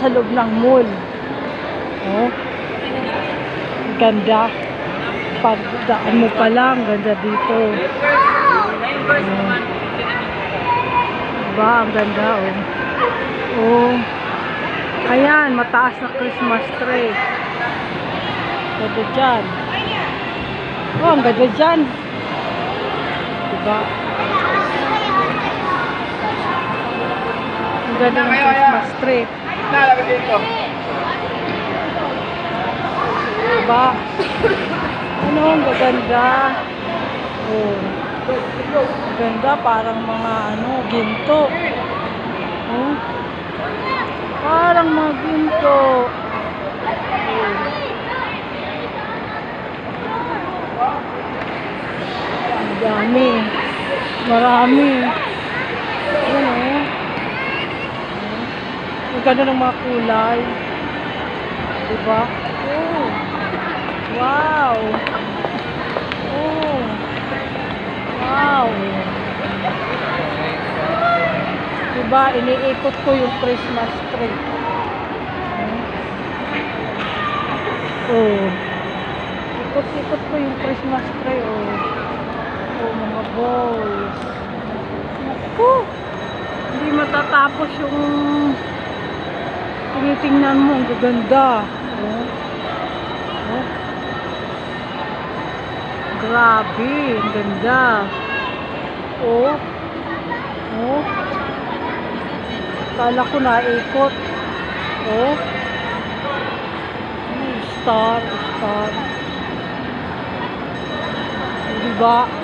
sa loob ng mall. Oh. Ganda. Pagdaan mo pa lang, ganda dito. Oh. Diba? Ang ganda, oh. Oh. Ayan, mataas na Christmas tree. Ganda dyan. Oh, ang ganda dyan. Diba? Ang ganda ng Christmas tree. Nalagay dito. Diba? Ano, ang gaganda. Oh. Ganda, parang mga ano, ginto. Oh. Parang mga ginto. Ang dami. Marami. Ayan oh. Oh. Ang ganda ng mga kulay. Diba? Oh. Wow. Oh. Wow. Diba, iniikot ko yung Christmas tree. Hmm? Oh. Ikot-ikot ko yung Christmas tree, oh. Oh, mga balls. Naku. Hindi matatapos yung tinitingnan mo. Ang gaganda. Oh. Oh. Grabe, ang ganda. Oh. Oh. Kala ko naikot. Oh. Star, star. Diba?